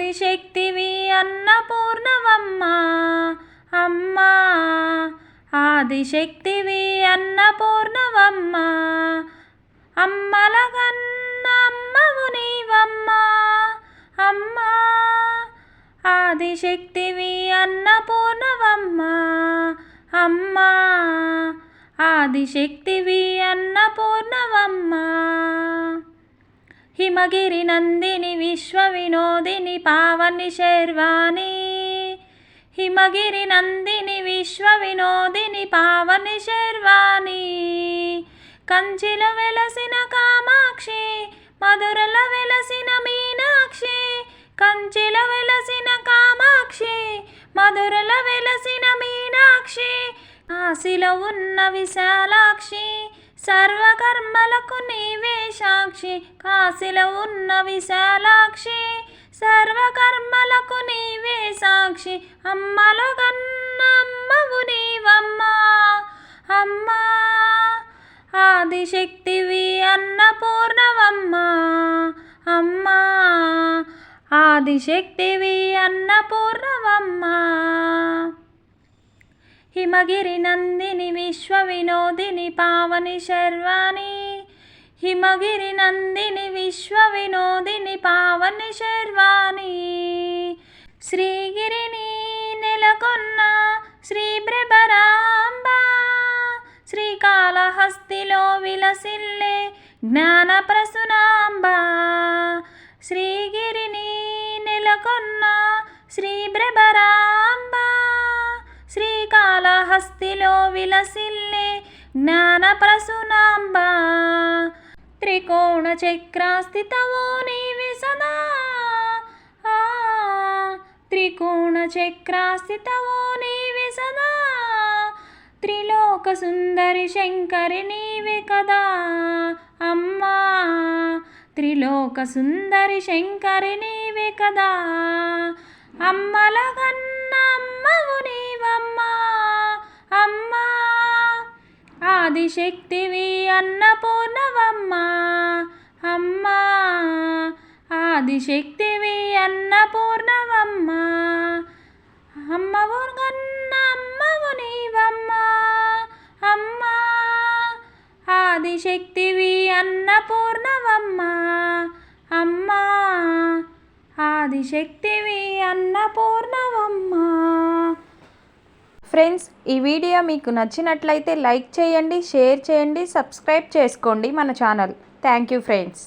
ఆదిశక్తివి అన్నపూర్ణవమ్మ అమ్మా ఆదిశక్తివి అన్నపూర్ణవమ్మ అమ్మల కన్నమ్మవు నీవమ్మ. అమ్మా ఆదిశక్తివి అన్నపూర్ణవమ్మ అమ్మా ఆదిశక్తివి అన్నపూర్ణవమ్మ హిమగిరి నందిని విశ్వ వినోదిని పావని శర్వాణి. హిమగిరి నందిని విశ్వ వినోదిని పావని శర్వాణి. కంచిల వెలసిన కామాక్షి మధురల వెలసిన మీనాక్షి. కంచిల వెలసిన కామాక్షి మధురల వెలసిన మీనాక్షి. కాశీలో ఉన్న విశాలాక్షి సర్వకర్మలకు నీవే సాక్షి కాశీలో ఉన్న విశాలాక్షి. సర్వకర్మలకు నీవే సాక్షి అమ్మల కన్నమ్మవు నీవమ్మా. అమ్మా ఆదిశక్తివి అన్నపూర్ణవమ్మ. అమ్మా ఆదిశక్తివి అన్నపూర్ణవమ్మ. హిమగిరి నందిని విశ్వ వినోదిని పావని శర్వాణి హిమగిరి నందిని విశ్వ వినోదిని పావని శర్వాణి శ్రీగిరిని నెలకొన్న శ్రీ ప్రభరాంబ శ్రీకాళహస్తిలో విలసిల్లే జ్ఞాన ప్రసునాంబ శ్రీగిరిని నెలకొన్న శ్రీ ప్రభరాంబ శ్రీకాళహస్తిలో విలసిల్లే జ్ఞానప్రసునాంబా. త్రికోణ చక్రాస్థితవో నీవి సదా. త్రికోణ చక్రాస్థితవో నీవి సదా. త్రిలోక సుందరి శంకరి నీవి కదా. అమ్మా త్రిలోక సుందరి శంకరి నీవి కదా. అమ్మల కన్న ఆదిశక్తివి అన్నపూర్ణవమ్మ. అమ్మా ఆదిశక్తివి అన్నపూర్ణవమ్మ. అమ్మవు కన్న అమ్మవు నీవమ్మ. అమ్మా ఆదిశక్తివి అన్నపూర్ణవమ్మ. అమ్మా ఆదిశక్తివి అన్నపూర్ణవమ్మ. ఫ్రెండ్స్ ఈ వీడియో మీకు నచ్చినట్లయితే లైక్ చేయండి షేర్ చేయండి సబ్స్క్రైబ్ చేసుకోండి మన ఛానల్. Thank you friends.